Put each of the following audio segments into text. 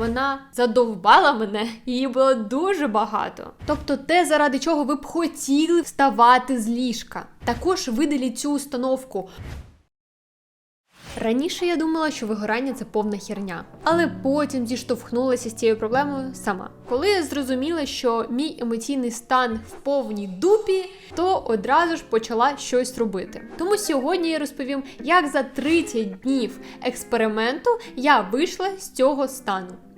вона задовбала мене, її було дуже багато. Тобто, те, заради чого ви б хотіли вставати з ліжка. Також видаліть цю установку. Раніше я думала, що вигорання це повна херня, але потім зіштовхнулася з цією проблемою сама. Коли я зрозуміла, що мій емоційний стан в повній дупі, то одразу ж почала щось робити. Тому сьогодні я розповім, як за 30 днів експерименту я вийшла з цього стану.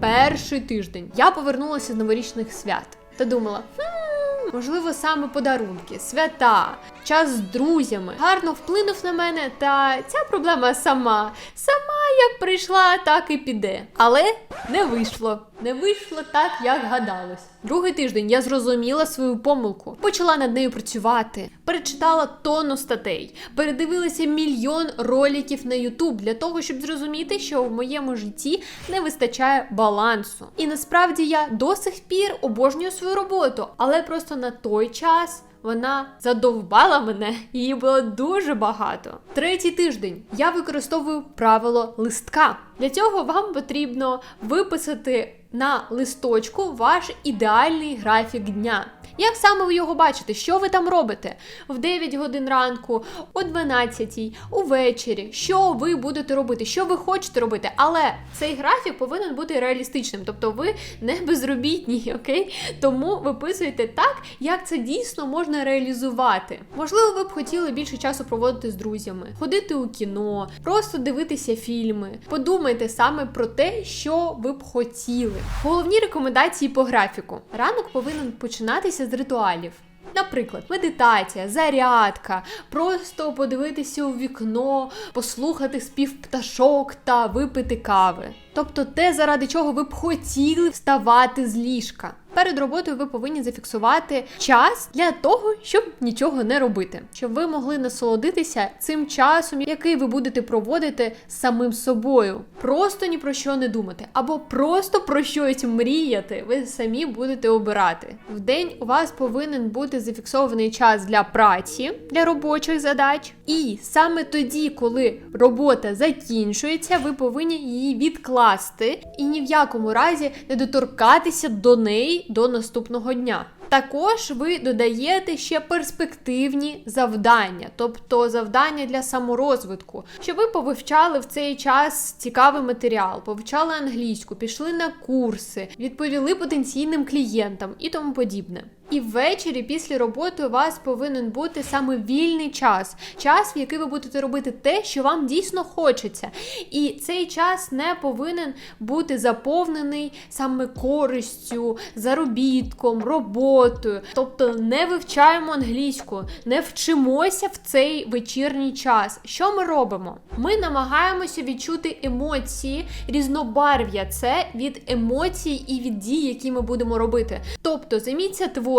Перший тиждень я повернулася з новорічних свят та думала. «Хм, Можливо, саме подарунки, свята, час з друзями гарно вплинув на мене, та ця проблема сама, сама як прийшла, так і піде. Але не вийшло. Не вийшло так, як гадалось. Другий тиждень я зрозуміла свою помилку, почала над нею працювати, перечитала тонну статей, передивилася мільйон роликів на YouTube для того, щоб зрозуміти, що в моєму житті не вистачає балансу. І насправді я до сих пір обожнюю свою роботу, але просто на той час. Вона задовбала мене, її було дуже багато. Третій тиждень я використовую правило листка. Для цього вам потрібно виписати на листочку ваш ідеальний графік дня. Як саме ви його бачите? Що ви там робите? В 9 годин ранку, о 12, увечері. Що ви будете робити? Що ви хочете робити? Але цей графік повинен бути реалістичним, тобто ви не безробітні, окей? Тому виписуєте так, як це дійсно можна реалізувати. Можливо, ви б хотіли більше часу проводити з друзями, ходити у кіно, просто дивитися фільми. Подумайте саме про те, що ви б хотіли. Головні рекомендації по графіку. Ранок повинен починатися з ритуалів. Наприклад, медитація, зарядка, просто подивитися у вікно, послухати спів пташок та випити кави. Тобто те, заради чого ви б хотіли вставати з ліжка. Перед роботою ви повинні зафіксувати час для того, щоб нічого не робити, щоб ви могли насолодитися цим часом, який ви будете проводити з самим собою. Просто ні про що не думати, або просто про щось мріяти. Ви самі будете обирати. В день у вас повинен бути зафіксований час для праці, для робочих задач. І саме тоді, коли робота закінчується, ви повинні її відкласти і ні в якому разі не доторкатися до неї до наступного дня. Також ви додаєте ще перспективні завдання, тобто завдання для саморозвитку, щоб ви повивчали в цей час цікавий матеріал, повчали англійську, пішли на курси, відповіли потенційним клієнтам і тому подібне. І ввечері після роботи у вас повинен бути саме вільний час, час, в який ви будете робити те, що вам дійсно хочеться. І цей час не повинен бути заповнений саме користю, заробітком, роботою. Тобто не вивчаємо англійську, не вчимося в цей вечірній час. Що ми робимо? Ми намагаємося відчути емоції, різнобарв'я це від емоцій і від дій, які ми будемо робити. Тобто займіться творчістю.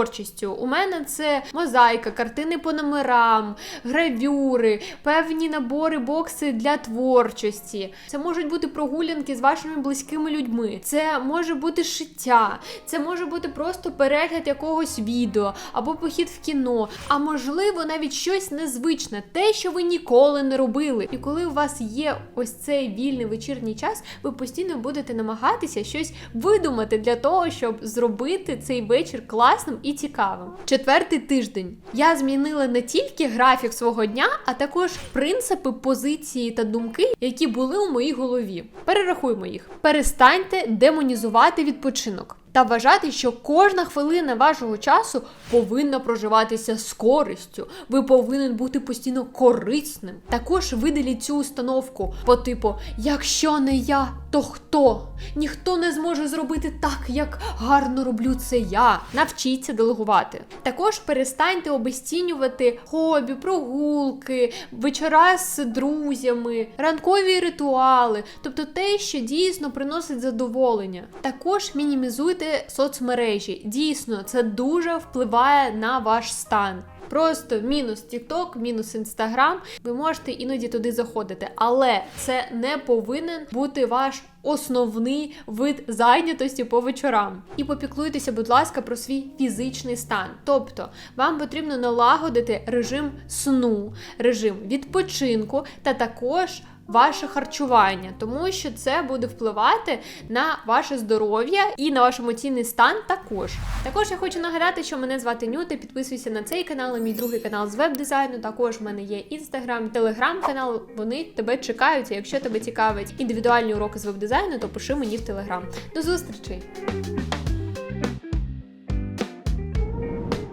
У мене це мозаїка, картини по номерам, гравюри, певні набори бокси для творчості. Це можуть бути прогулянки з вашими близькими людьми. Це може бути шиття, це може бути просто перегляд якогось відео або похід в кіно. А можливо, навіть щось незвичне, те, що ви ніколи не робили. І коли у вас є ось цей вільний вечірній час, ви постійно будете намагатися щось видумати для того, щоб зробити цей вечір класним і цікавим. Четвертий тиждень я змінила не тільки графік свого дня, а також принципи, позиції та думки, які були у моїй голові. Перерахуємо їх. Перестаньте демонізувати відпочинок. Та вважати, що кожна хвилина вашого часу повинна проживатися з користю. Ви повинен бути постійно корисним. Також видаліть цю установку по типу: якщо не я, то хто? Ніхто не зможе зробити так, як гарно роблю це я. Навчіться делегувати. Також перестаньте обесцінювати хобі, прогулки, вечора з друзями, ранкові ритуали, тобто те, що дійсно приносить задоволення. Також мінімізуйте соцмережі. Дійсно, це дуже впливає на ваш стан. Просто мінус TikTok, мінус Instagram. Ви можете іноді туди заходити, але це не повинен бути ваш основний вид зайнятості по вечорам. І попіклуйтеся, будь ласка, про свій фізичний стан. Тобто, вам потрібно налагодити режим сну, режим відпочинку та також ваше харчування, тому що це буде впливати на ваше здоров'я і на ваш емоційний стан також. Також я хочу нагадати, що мене звати Нюта. Підписуйся на цей канал, і мій другий канал з веб-дизайну. Також в мене є інстаграм, телеграм-канал. Вони тебе чекають. Якщо тебе цікавить індивідуальні уроки з веб-дизайну, то пиши мені в телеграм. До зустрічей!